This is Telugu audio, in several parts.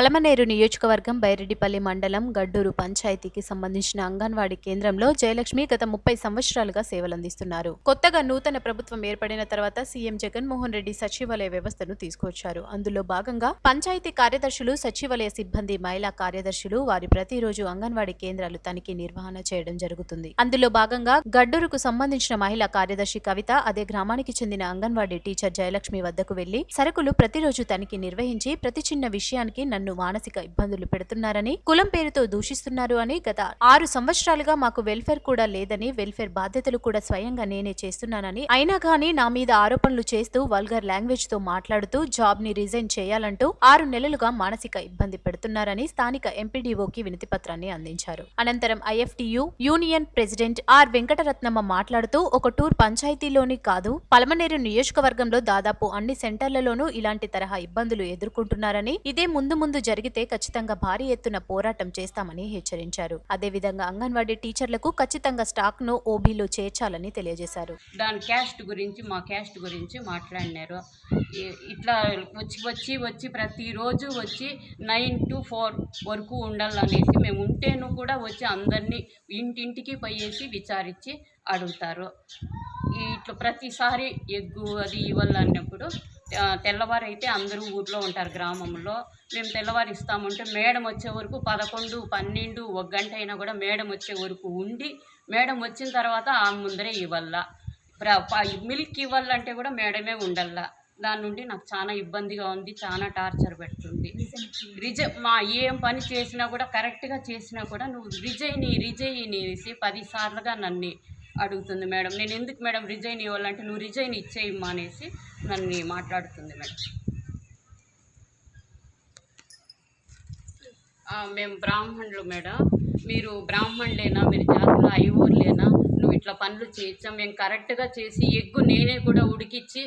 పలమనేరు నియోజకవర్గం బైరెడ్డిపల్లి మండలం గడ్డూరు పంచాయతీకి సంబంధించిన అంగన్వాడీ కేంద్రంలో జయలక్ష్మి గత ముప్పై సంవత్సరాలుగా సేవలందిస్తున్నారు. కొత్తగా నూతన ప్రభుత్వం ఏర్పడిన తర్వాత సీఎం జగన్మోహన్ రెడ్డి సచివాలయ వ్యవస్థను తీసుకొచ్చారు అందులో భాగంగా పంచాయతీ కార్యదర్శులు సచివాలయ సిబ్బంది మహిళా కార్యదర్శులు వారి ప్రతిరోజు అంగన్వాడీ కేంద్రాలు తనిఖీ నిర్వహణ చేయడం జరుగుతుంది. అందులో భాగంగా గడ్డూరుకు సంబంధించిన మహిళా కార్యదర్శి కవిత అదే గ్రామానికి చెందిన అంగన్వాడీ టీచర్ జయలక్ష్మి వద్దకు వెళ్ళి సరుకులు ప్రతిరోజు తనిఖీ నిర్వహించి ప్రతి చిన్న విషయానికి నన్ను మానసిక ఇబ్బందులు పెడుతున్నారని కులం పేరుతో దూషిస్తున్నారు అని గత ఆరు సంవత్సరాలుగా మాకు వెల్ఫేర్ కూడా లేదని వెల్ఫేర్ బాధ్యతలు కూడా స్వయంగా నేనే చేస్తున్నానని అయినా గానీ నా మీద ఆరోపణలు చేస్తూ వల్గర్ లాంగ్వేజ్తో మాట్లాడుతూ జాబ్ని రిజైన్ చేయాలంటూ ఆరు నెలలుగా మానసిక ఇబ్బంది పెడుతున్నారని స్థానిక ఎంపీడీఓకి వినతి పత్రాన్ని అందించారు. అనంతరం IFTU union president R Venkataratnamma మాట్లాడుతూ ఒక టూర్ పంచాయతీలోని కాదు పలమనేరు నియోజకవర్గంలో దాదాపు అన్ని సెంటర్లలోనూ ఇలాంటి తరహా ఇబ్బందులు ఎదుర్కొంటున్నారని ఇదే ముందు ముందు జరిగితే ఖచ్చితంగా భారీ ఎత్తున పోరాటం చేస్తామని హెచ్చరించారు. అదేవిధంగా అంగన్వాడీ టీచర్లకు ఖచ్చితంగా స్టాక్ను ఓబీలో చేర్చాలని తెలియజేశారు. దాని క్యాస్ట్ గురించి మా క్యాస్ట్ గురించి మాట్లాడినారు. ఇట్లా వచ్చి వచ్చి వచ్చి ప్రతిరోజు వచ్చి నైన్ టు ఫోర్ వరకు ఉండాలనేసి మేము ఉంటేను కూడా వచ్చి అందరినీ ఇంటింటికి పోయేసి విచారించి అడుగుతారు. ఇట్లా ప్రతిసారి ఎగ్గు అది ఇవ్వాలన్నప్పుడు తెల్లవారు అయితే అందరూ ఊర్లో ఉంటారు గ్రామంలో. మేము తెల్లవారు ఇస్తామంటే మేడం వచ్చే వరకు పదకొండు పన్నెండు ఒక గంట అయినా కూడా మేడం వచ్చే వరకు ఉండి మేడం వచ్చిన తర్వాత ఆమె ముందరే ఇవ్వాల ప్ర- ప- మిల్క్ ఇవ్వాలంటే కూడా మేడమే ఉండాల దాని నుండి నాకు చాలా ఇబ్బందిగా ఉంది చాలా టార్చర్ పెడుతుంది. రిజ మా ఏం పని చేసినా కూడా కరెక్ట్గా చేసినా కూడా నువ్వు రిజైన్ రిజైన్ అనేసి పదిసార్లుగా నన్ను అడుగుతుంది మేడం. నేను ఎందుకు మేడం రిజైన్ ఇవ్వాలంటే నువ్వు రిజైన్ ఇచ్చేయమ్మా అనేసి నన్ను మాట్లాడుతుంది మేడం మేము బ్రాహ్మణులు మేడం. మీరు బ్రాహ్మణులేనా? మీరు జాతులు అయ్యూర్లేనా నువ్వు ఇట్లా పనులు చేయొచ్చా? మేము కరెక్ట్గా చేసి ఎగ్గు నేనే కూడా ఉడికిచ్చి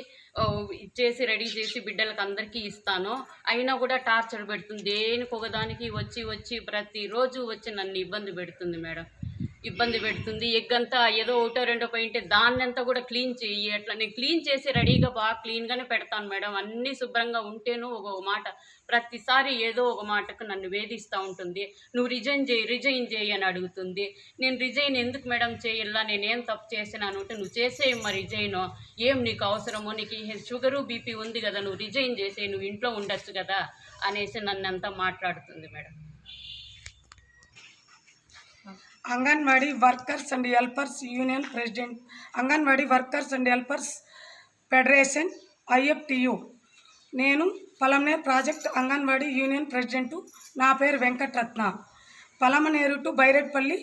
చేసి రెడీ చేసి బిడ్డలకు అందరికీ ఇస్తాను. అయినా కూడా టార్చర్ పెడుతుంది. దేనికి ఒకదానికి వచ్చి వచ్చి ప్రతిరోజు వచ్చి నన్ను ఇబ్బంది పెడుతుంది మేడం. ఇబ్బంది పెడుతుంది. ఎగ్ అంతా ఏదో ఒకటో రెండో పోయింటే దాన్ని అంతా కూడా క్లీన్ చేయి అట్లా నేను క్లీన్ చేసి రెడీగా బాగా క్లీన్గానే పెడతాను మేడం. అన్నీ శుభ్రంగా ఉంటేను ఒక మాట ప్రతిసారి ఏదో ఒక మాటకు నన్ను వేధిస్తూ ఉంటుంది. నువ్వు రిజైన్ చేయి రిజైన్ చేయి అని అడుగుతుంది. నేను రిజైన్ ఎందుకు మేడం చేయాలా? నేనేం తప్పు చేసినాను అంటే నువ్వు చేసేయమ్మా రిజైన్? ఏం నీకు అవసరమో? నీకు షుగరు బీపీ ఉంది కదా నువ్వు రిజైన్ చేసే నువ్వు ఇంట్లో ఉండొచ్చు కదా అనేసి నన్ను అంతా మాట్లాడుతుంది madam. Anganwadi workers and helpers union president anganwadi workers and helpers federation IFTU. నేను Palamaneru project anganwadi union president. నా పేరు వెంకటరత్న. పలమనేరు టు బైరెడ్పల్లి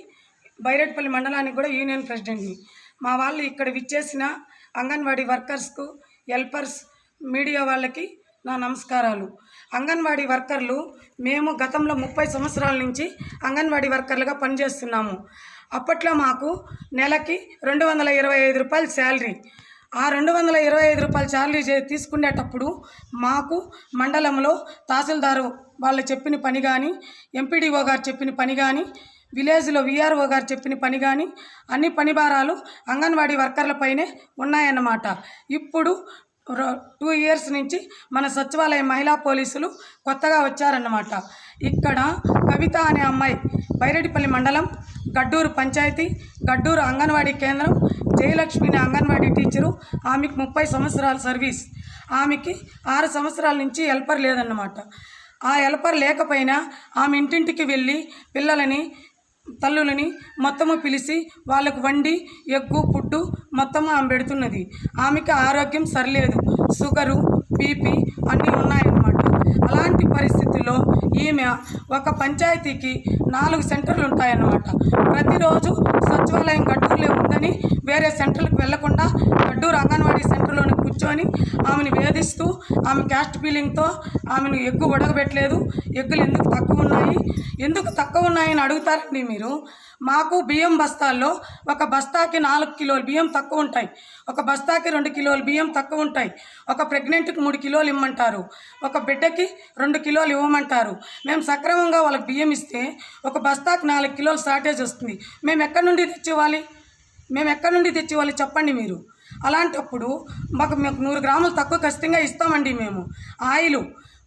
బైరెడ్పల్లి మండలానికి కూడా యూనియన్ ప్రెసిడెంట్ని. మా వాళ్ళు ఇక్కడ విచ్చేసిన అంగన్వాడీ వర్కర్స్కు హెల్పర్స్ మీడియా వాళ్ళకి నా నమస్కారాలు. అంగన్వాడీ వర్కర్లు మేము గతంలో ముప్పై సంవత్సరాల నుంచి అంగన్వాడీ వర్కర్లుగా పనిచేస్తున్నాము. అప్పట్లో మాకు నెలకి రెండు వందల ఇరవై ఐదు రూపాయలు శాలరీ. ఆ రెండు వందల ఇరవై ఐదు రూపాయల శాలరీ చే- తీసుకునేటప్పుడు మాకు మండలంలో తహసీల్దారు వాళ్ళు చెప్పిన పని కానీ ఎంపీడీఓ గారు చెప్పిన పని కానీ విలేజ్లో విఆర్ఓ గారు చెప్పిన పని కానీ అన్ని పని భారాలు అంగన్వాడీ వర్కర్లపైనే ఉన్నాయన్నమాట. ఇప్పుడు టూ ఇయర్స్ నుంచి మన సచివాలయ మహిళా పోలీసులు కొత్తగా వచ్చారన్నమాట. ఇక్కడ కవిత అనే అమ్మాయి బైరెడ్డిపల్లి మండలం గడ్డూరు పంచాయతీ గడ్డూరు అంగన్వాడీ కేంద్రం జయలక్ష్మి అనే అంగన్వాడీ టీచరు ఆమెకు ముప్పై సంవత్సరాల సర్వీస్. ఆమెకి ఆరు సంవత్సరాల నుంచి హెల్పర్ లేదన్నమాట. ఆ హెల్పర్ లేకపోయినా ఆమె ఇంటింటికి వెళ్ళి పిల్లలని తల్లులని మొత్తము పిలిచి వాళ్ళకు వండి ఎగ్గు పుడ్డు మొత్తము ఆమె పెడుతున్నది. ఆమెకి ఆరోగ్యం సరిలేదు. షుగరు బీపీ అన్నీ ఉన్నాయన్నమాట. అలాంటి పరిస్థితుల్లో ఈమె ఒక పంచాయతీకి నాలుగు సెంటర్లు ఉంటాయన్నమాట. ప్రతిరోజు సచివాలయం గడ్డూరులో ఉందని వేరే సెంటర్లకు వెళ్ళకుండా గడ్డూరు అంగన్వాడీ సెంటర్లోని కూర్చొని ఆమెను వేధిస్తూ ఆమె క్యాస్ట్ ఫీలింగ్తో ఆమెను ఎగ్గు ఉడకబెట్టలేదు ఎగ్గులు ఎందుకు తక్కువ ఉన్నాయి? ఎందుకు తక్కువ ఉన్నాయని అడుగుతారండి మీరు? మాకు బియ్యం బస్తాల్లో ఒక బస్తాకి నాలుగు కిలోలు బియ్యం తక్కువ ఉంటాయి. ఒక బస్తాకి రెండు కిలోలు బియ్యం తక్కువ ఉంటాయి. ఒక ప్రెగ్నెంట్కి మూడు కిలోలు ఇమ్మంటారు. ఒక బిడ్డకి రెండు కిలోలు ఇవ్వమంటారు. మేము సక్రమంగా వాళ్ళకి బియ్యం ఇస్తే ఒక బస్తాకి నాలుగు కిలోలు షార్టేజ్ వస్తుంది. మేము ఎక్కడి నుండి తెచ్చివ్వాలి? మేము ఎక్కడి నుండి తెచ్చివ్వాలి చెప్పండి మీరు? అలాంటప్పుడు మాకు మీకు నూరు గ్రాములు తక్కువ ఖచ్చితంగా ఇస్తామండి మేము. ఆయిలు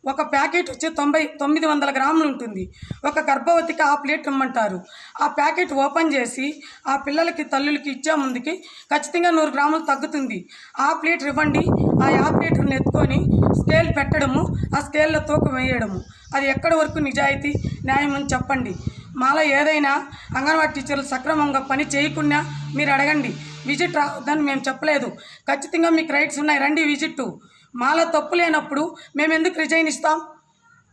ఒక ప్యాకెట్ వచ్చి తొంభై తొమ్మిది వందల గ్రాములు ఉంటుంది. ఒక గర్భవతికి ఆ ప్లేట్ ఇమ్మంటారు ఆ ప్యాకెట్ ఓపెన్ చేసి ఆ పిల్లలకి తల్లులకి ఇచ్చే ముందుకి ఖచ్చితంగా నూరు గ్రాములు తగ్గుతుంది. ఆ ప్లేట్ ఇవ్వండి. ఆ యా ప్లేట్ని ఎత్తుకొని స్కేల్ పెట్టడము ఆ స్కేల్లో తూకం వేయడము. అది ఎక్కడి వరకు నిజాయితీ న్యాయం అని చెప్పండి. మాలో ఏదైనా అంగన్వాడీ టీచర్లు సక్రమంగా పని చేయకుండా మీరు అడగండి. విజిట్ రావద్దని మేము చెప్పలేదు. ఖచ్చితంగా మీకు రైట్స్ ఉన్నాయి. రండి విజిట్ మాలో తప్పు లేనప్పుడు మేము ఎందుకు రిజైన్ ఇస్తాం?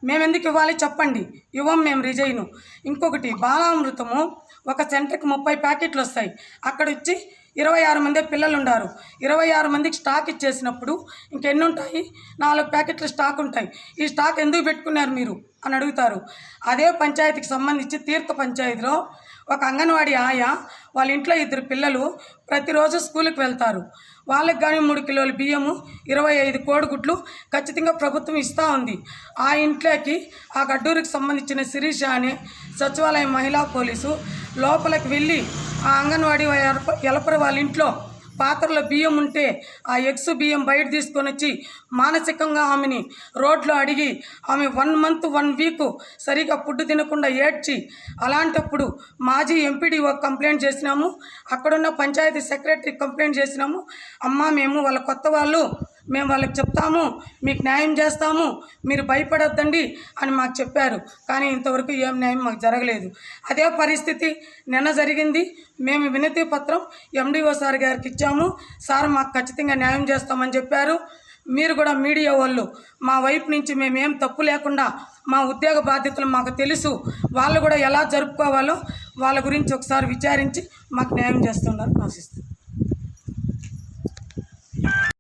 మేము ఎందుకు ఇవ్వాలి చెప్పండి. ఇవ్వం మేము రిజైను. ఇంకొకటి బాలామృతము ఒక సెంటర్కి ముప్పై ప్యాకెట్లు వస్తాయి. అక్కడ వచ్చి ఇరవై ఆరు మంది పిల్లలు ఉన్నారు ఇరవై ఆరు మందికి స్టాక్ ఇచ్చేసినప్పుడు ఇంకెన్ని ఉంటాయి నాలుగు ప్యాకెట్లు స్టాక్ ఉంటాయి. ఈ స్టాక్ ఎందుకు పెట్టుకున్నారు మీరు? అని అడుగుతారు. అదే పంచాయతీకి సంబంధించి తీర్థ పంచాయతీలో ఒక అంగన్వాడీ ఆయా వాళ్ళ ఇంట్లో ఇద్దరు పిల్లలు ప్రతిరోజు స్కూల్కి వెళ్తారు. వాళ్ళకి కానీ మూడు కిలోల బియ్యము ఇరవై ఐదు కోడిగుడ్లు ఖచ్చితంగా ప్రభుత్వం ఇస్తూ ఉంది. ఆ ఇంట్లోకి ఆ గడ్డూరికి సంబంధించిన శిరీష అనే సచివాలయం మహిళా పోలీసు లోపలికి వెళ్ళి ఆ అంగన్వాడీ ఎలపర వాళ్ళ ఇంట్లో పాత్రలో బియ్యం ఉంటే ఆ ఎగ్స్ బియ్యం బయట తీసుకొని వచ్చి మానసికంగా ఆమెని రోడ్లో అడిగి ఆమె వన్ మంత్ వన్ వీక్ సరిగా ఫుడ్ తినకుండా ఏడ్చి అలాంటప్పుడు మాజీ ఎంపీడీఓ కంప్లైంట్ చేసినాము. అక్కడున్న పంచాయతీ సెక్రటరీ కంప్లైంట్ చేసినాము. అమ్మ మేము వాళ్ళ కొత్త వాళ్ళు. మేము వాళ్ళకి చెప్తాము మీకు న్యాయం చేస్తాము మీరు భయపడొద్దండి అని మాకు చెప్పారు. కానీ ఇంతవరకు ఏం న్యాయం మాకు జరగలేదు. అదే పరిస్థితి నిన్న జరిగింది. మేము వినతి పత్రం ఎండిఓ సార్ గారికి ఇచ్చాము. సార్ మాకు ఖచ్చితంగా న్యాయం చేస్తామని చెప్పారు. మీరు కూడా మీడియా వాళ్ళు మా వైపు నుంచి మేమేం తప్పు లేకుండా మా ఉద్యోగ బాధ్యతలు మాకు తెలుసు. వాళ్ళు కూడా ఎలా జరుపుకోవాలో వాళ్ళ గురించి ఒకసారి విచారించి మాకు న్యాయం చేస్తున్నారు ఆశిస్తున్నాను